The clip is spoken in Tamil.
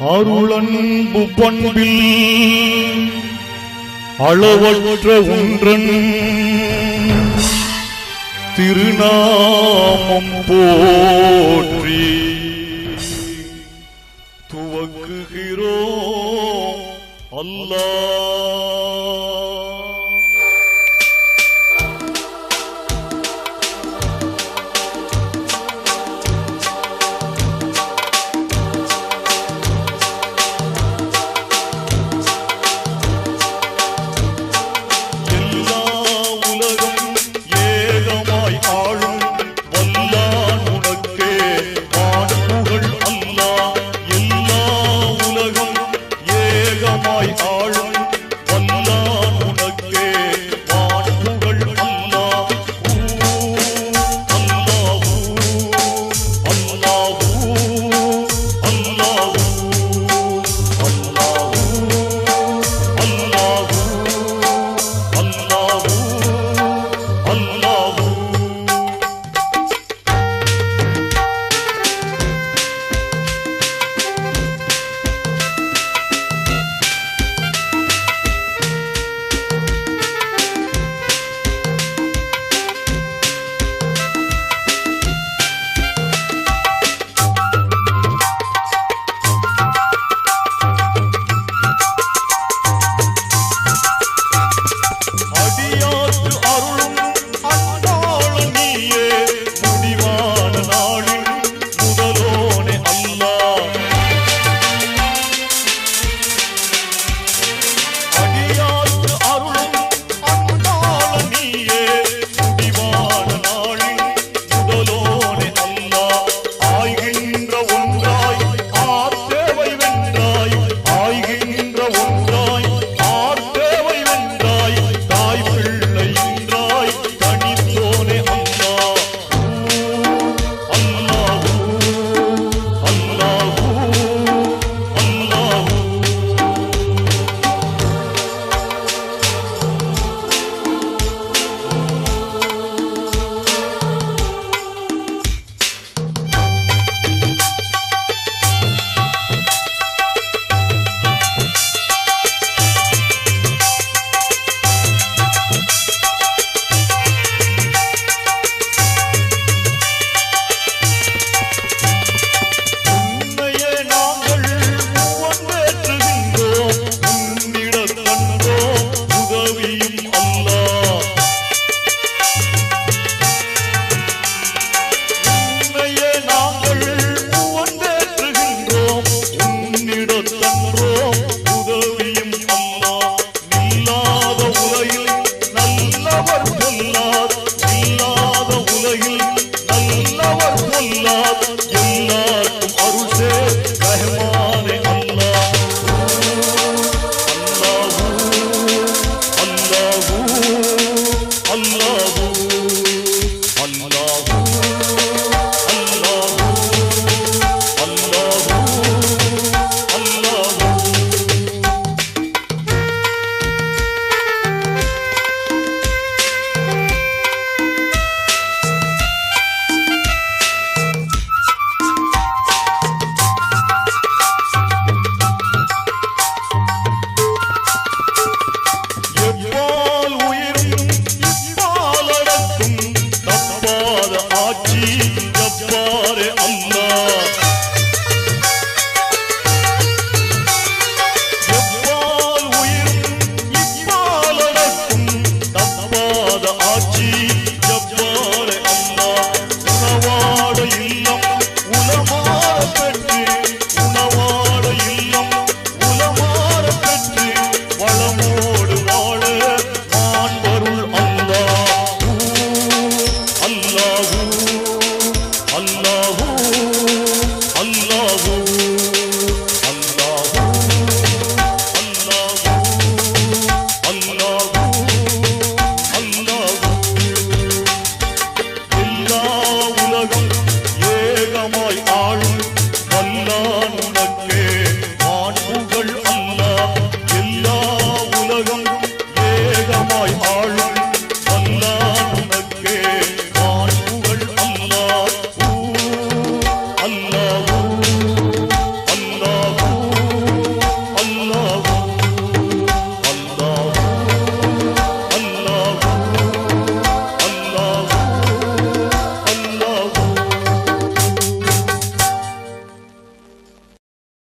அருளன்பு பண்பில் அளவற்ற ஒன்றன் திருநாமம் போற்றி துவக்குகிறோம். அல்லாஹ். Oh.